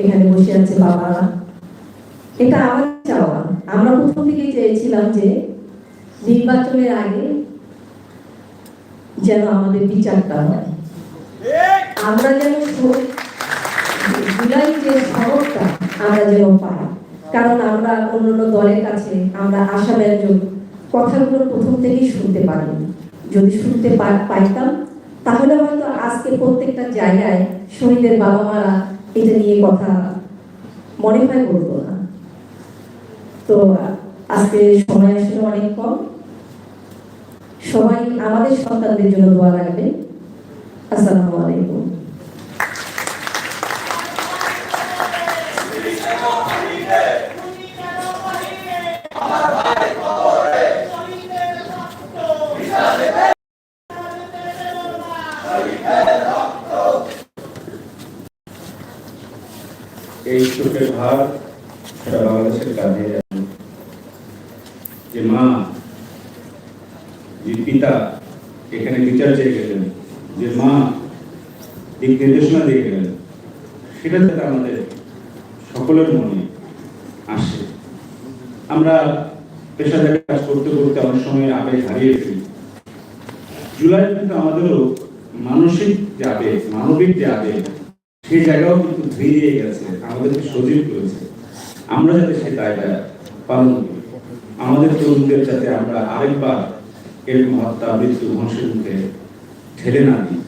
এখানে বসে আছে বাবারা এটা আমার চাওয়া। আমরা প্রথম থেকেই চেয়েছিলাম যে নির্বাচনের আগে যেন আমাদের বিচারটা হয়। আমরা যেন জুলাই যে শহরটা, আমরা যেন পাই। কারণ আমরা অন্যান্য দলের কাছে আমরা আশাব্যঞ্জক কথাগুলো প্রথম থেকেই শুনতে পারিনি। যদি শুনতে পাইতাম, তাহলে হয়তো আজকে প্রত্যেকটা জায়গায় শহীদের বাবা মারা এটা নিয়ে কথা হয় বলতো না। তো আজকে সময় আসলে অনেক কম। সবাই আমাদের সন্তানদের জন্য দোয়া রাখবে আসসালামু আলাইকুম। এই শোকের ভার সারা বাংলাদেশের কাঁধে যে মা, যে পিতা এখানে বিচার চেয়ে গেলেন, যে মা দিক নির্দেশনা দিয়ে গেলেন, সেটা যাতে আমাদের সকলের মনে আসে। আমরা পেশাদারি কাজ করতে করতে অনেক সময় আবেগ হারিয়ে ফেলি। জুলাই কিন্তু আমাদেরও মানসিক যে আবেগ, মানবিক যে আবেগ সেই জায়গাও কিন্তু ধীরে গেছে, আমাদেরকে সজীব করেছে। আমরা যাতে সেই দায়টা পালন করি। আমাদের তরুণদের যাতে আমরা আরেকবার এরকম হত্যা, মৃত্যু, ধ্বংসের মুখে ঠেলে না দিই।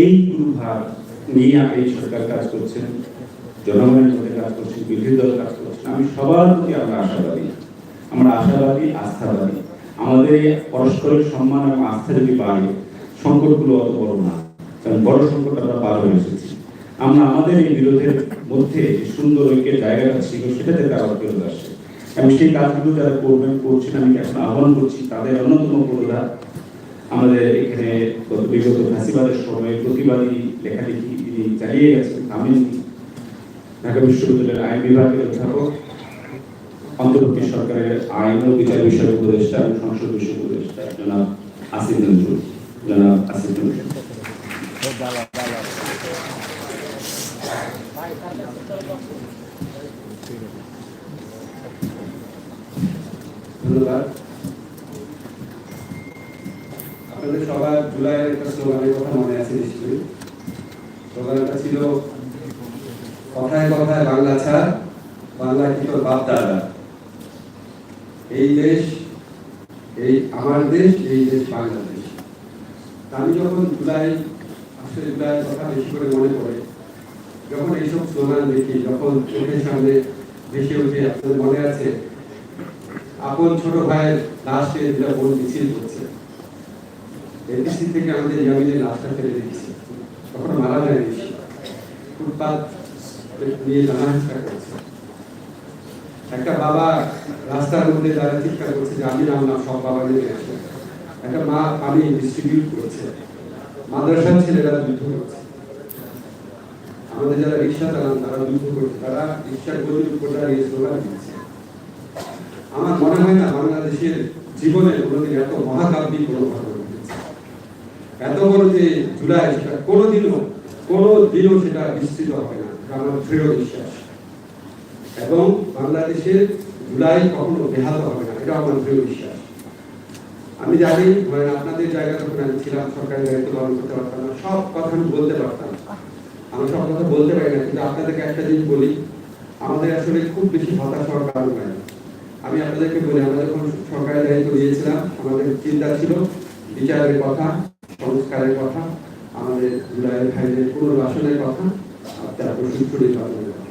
এই গুরুভার নিয়ে এই সরকার কাজ করছেন, জনগণের মধ্যে কাজ করছেন বিভিন্ন দল কাজ করছেন। আমি সবার প্রতি আমরা আশাবাদী। আমরা আশাবাদী, আস্থাবাদী। আমাদের পরস্পরের সম্মান এবং আস্থা যদি বাড়ে, সংকটগুলো অত বড় না, কারণ বড় সংকট আমরা পার হয়ে এসেছি। আমরা আমাদের এই বিরোধের মধ্যে সুন্দর ঐক্যের জায়গাটা ছিল সেটা থেকে আবার ফেরত আসে। এবং সেই কাজগুলো যারা করবেন, করছেন, আমি এখন আহ্বান করছি, তাদের অন্যতম প্রধান আমাদের এখানে গত বিগত ফাঁসিবাদের সময় প্রতিবাদী লেখালেখি তিনি চালিয়ে গেছেন থামেননি ঢাকা বিশ্ববিদ্যালয়ের আইন বিভাগের অধ্যাপক, অন্তর্বর্তী সরকারের আইন ও বিচার বিষয়ক উপদেষ্টা এবং সংসদ বিষয়ক উপদেষ্টা জনাব আসিফ নজরুল জনাব আসিফ নজরুল। আপনাদের সবার জুলাইয়ের একটা স্লোগানের কথা মনে আছে নিশ্চয়ই। স্লোগানটা ছিল, কথায় কথায় বাংলা ছাড় বাংলা কি তোর বাপ দাদা? এই দেশ, এই আমার দেশ, এই দেশ বাংলাদেশ। আমি যখন জুলাই, আসলে জুলাইয়ের কথা বেশি করে মনে পড়ে যখন এইসব স্লোগান দেখি, যখন চোখের সামনে ভেসে উঠে আপনাদের মনে আছে, আপন ছোট ভাইয়ের লাশকে যেটা বোন মিছিল করছে এনপিসি থেকে আমাদের ইয়ামিনের লাশটা ফেলে দিচ্ছে তখন মারা যায়নি। ফুটপাত নিয়ে জানাহাসা করছে। একটা বাবা রাস্তার মধ্যে তারা চিৎকার করছে যে, আমি নাম সব বাবা নিয়ে আসে একটা মা পানি ডিস্ট্রিবিউট করছে। মাদ্রাসার ছেলেরা যুদ্ধ করছে। আমাদের যারা রিক্সা চালান, তারা যুদ্ধ করছে তারা রিক্সার গতির উপর দাঁড়িয়ে স্লোগান দিচ্ছে আমার মনে হয় না বাংলাদেশের জীবনে কোনোদিন এত মহাকাব্যিক কোনো ঘটনা এত বড় যে জুলাই, সেটা কোনোদিনও কোনো দিনও সেটা বিস্তৃত হবে না আমার দৃঢ় বিশ্বাস। এবং বাংলাদেশের জুলাই কখনো বেহাত হবে না, এটা আমার দৃঢ় বিশ্বাস। আমি জানি আপনাদের জায়গা যখন আমি ছিলাম, সরকারি দায়িত্ব পালন করতে পারতাম না, সব কথা আমি বলতে পারতাম। আমি সব কথা বলতে পারি না, কিন্তু আপনাদেরকে একটা জিনিস বলি। আমাদের আসলে খুব বেশি হতাশ হওয়ার কারণ নাই। আমি আপনাদেরকে বলি, আমরা যখন সরকারের দায়িত্ব দিয়েছিলাম আমাদের চিন্তা ছিল বিচারের কথা, সংস্কারের কথা, আমাদের জুলাইয়ের ভাইদের পুনর্বাসনের কথা তারপর কথা।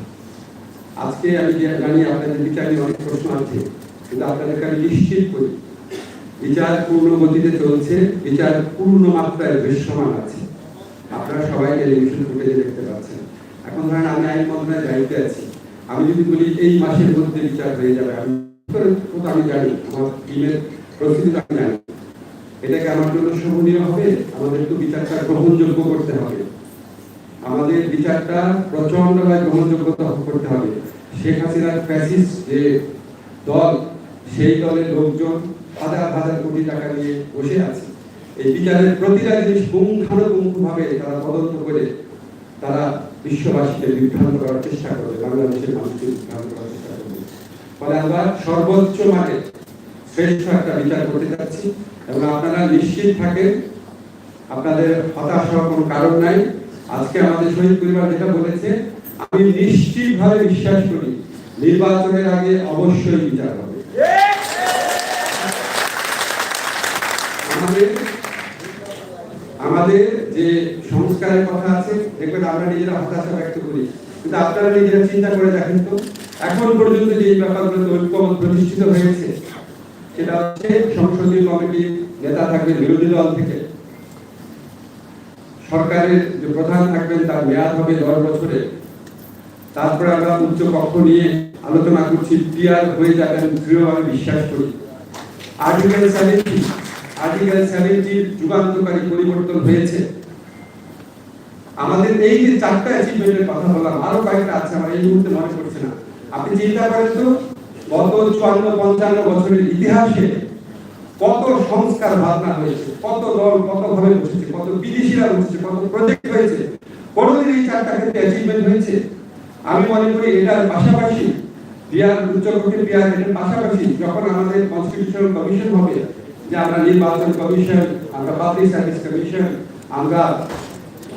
আজকে আমি জানি আপনাদের বিচার অনেক প্রশ্ন আছে, কিন্তু আপনাদেরকে আমি নিশ্চিত করি, বিচার পূর্ণ গতিতে চলছে, বিচার পূর্ণ মাত্রায় দৃশ্যমান আছে। আপনারা সবাই টেলিভিশন ফুটেজে দেখতে পাচ্ছেন। এখন ধরেন আমি আইন মন্ত্রণালয়ের দায়িত্বে আছি। আমি যদি বলি এই মাসের মধ্যে বিচার হয়ে যাবে, আমি আমি জানি? আমার টিমের প্রস্তুতি আমি জানি। এটাকে আমার জন্য হবে, আমাদের তো বিচারটা গ্রহণযোগ্য করতে হবে। আমাদের বিচারটা প্রচন্ডভাবে গ্রহণযোগ্যতা করতে হবে। শেখ হাসিনার ফ্যাসিস যে দল, সেই দলের লোকজন হাজার হাজার কোটি টাকা নিয়ে বসে আছে। এই বিচারের প্রতিটা জিনিস পুঙ্খানুপুঙ্খ ভাবে তারা তদন্ত করে তারা বিশ্ববাসীকে বিভ্রান্ত করার চেষ্টা করবে, বাংলাদেশের মানুষকে বিভ্রান্ত করার চেষ্টা করবে। ফলে আমরা সর্বোচ্চ মানে শ্রেষ্ঠ একটা বিচার করতে যাচ্ছি এবং আপনারা নিশ্চিত থাকেন, আপনাদের হতাশ হওয়ার কোনো কারণ নাই। আজকে আমাদের শহীদ পরিবার যেটা বলেছে, আমি নিশ্চিতভাবে বিশ্বাস করি, নির্বাচনের আগে অবশ্যই বিচার হবে আমাদের আমাদের যে সংস্কারের কথা আছে, দেখবেন আমরা নিজেরা হতাশা ব্যক্ত করি। কিন্তু আপনারা নিজেরা চিন্তা করে দেখেন তো, এখন পর্যন্ত যে ব্যাপারগুলোতে ঐক্যমত প্রতিষ্ঠিত হয়েছে, সেটা হচ্ছে সংসদীয় কমিটির নেতা থাকবে বিরোধী দল থেকে। সরকারের যে প্রধান থাকবেন, তার মেয়াদ হবে দশ বছরে। তারপরে আমরা উচ্চ কক্ষ নিয়ে আলোচনা করছি পিয়ার হয়ে যাবেন, দৃঢ়ভাবে বিশ্বাস করি। আর্টিকেল সেভেন্টি আর্টিকেল সেভেন্টির যুগান্তকারী পরিবর্তন হয়েছে। আমাদের এই যে চারটা অ্যাচিভমেন্টের কথা বললাম, আরও কয়েকটা আছে, আমার এই মুহূর্তে মনে পড়ছে না। আপনি চিন্তা করেন তো, গত চুয়ান্ন, পঞ্চান্ন বছরের ইতিহাসে কত সংস্কার ভাবনা হয়েছে, কত দল কত ভাবে বসেছে, কত বিদেশিরা বসেছে, কত প্রজেক্ট হয়েছে, কোনোদিন এই চারটা ক্ষেত্রে অ্যাচিভমেন্ট হয়েছে? আমি মনে করি এটার পাশাপাশি বিয়ার উচ্চকক্ষে বিয়ার এটার পাশাপাশি যখন আমাদের কনস্টিটিউশনাল কমিশন হবে যে আমরা নির্বাচন কমিশন, আমরা পাবলিক সার্ভিস কমিশন, আমরা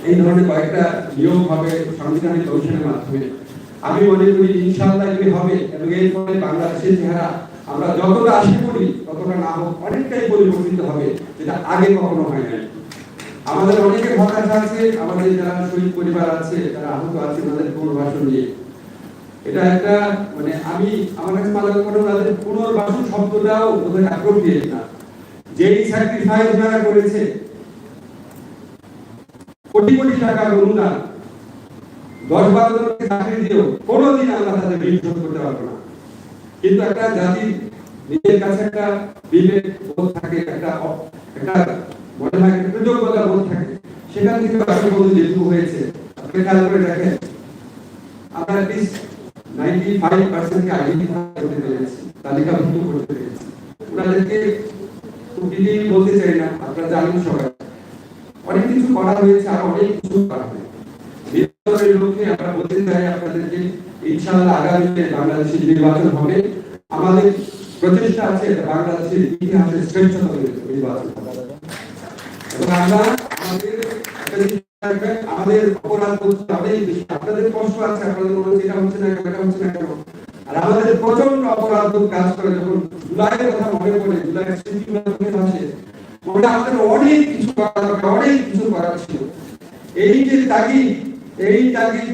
এই ধরনের কয়েকটা নিয়ম হবে সাংবিধানিক কমিশনের মাধ্যমে। আমি মনে করি ইনশাআল্লাহ যদি হবে এবং এর ফলে বাংলাদেশের চেহারা আমরা যতটা আশা করি, ততটা না হোক অনেকটাই পরিবর্তিত হবে, যেটা আগে কখনো হয় নাই। আমাদের অনেকে হতাশা আছে আমাদের যারা শহীদ পরিবার আছে, যারা আহত আছে, তাদের পুনর্বাসন নিয়ে। এটা একটা মানে আমি, আমার কাছে তাদের পুনর্বাসন শব্দটাও বোধহয় অ্যাপ্রোপ্রিয়েট না। যেই স্যাক্রিফাইস যারা করেছে, কোটি কোটি টাকার অনুদান, দশ বারো জনকে চাকরি দিয়েও কোনোদিন আমরা তাদের ঋণ শোধ করতে পারব না। কিন্তু একটা জাতির নিজের কাছে একটা বিবেক বোধ থাকে, একটা একটা মনে হয় একটা কৃতজ্ঞতা বোধ থাকে। সেখান থেকে বলতে যেটুকু হয়েছে। আপনি খেয়াল করে দেখেন আমরা প্লিজ নাইনটি ফাইভ পার্সেন্টকে আইডেন্টিফাই করতে পেরেছি, তালিকাভুক্ত করতে পেরেছি। ওনাদেরকে খুব বলতে চাই না, আপনারা জানেন সবাই। অনেক কিছু করা হয়েছে আর অনেক কিছু করা নির্বাচনের লক্ষ্যে আমরা বলতে চাই আপনাদেরকে, ইনশাআল্লাহ আগামীতে বাংলাদেশের নির্বাচন হবে। আমাদের প্রচেষ্টা আছে বাংলাদেশের ইতিহাসে শ্রেষ্ঠতম নির্বাচন আমাদের অপরাধ হচ্ছে অনেক আপনাদের কষ্ট আছে, আপনাদের মনে হচ্ছে না হচ্ছে না। আর আমাদের প্রচণ্ড অপরাধ কাজ করে যখন জুলাইয়ের কথা মনে পড়ে, জুলাইয়ের স্মৃতি যখন আসে ওটা আমাদের অনেক কিছু করার অনেক কিছু করার ছিল। এই যে তাগিদ এই তাগিদ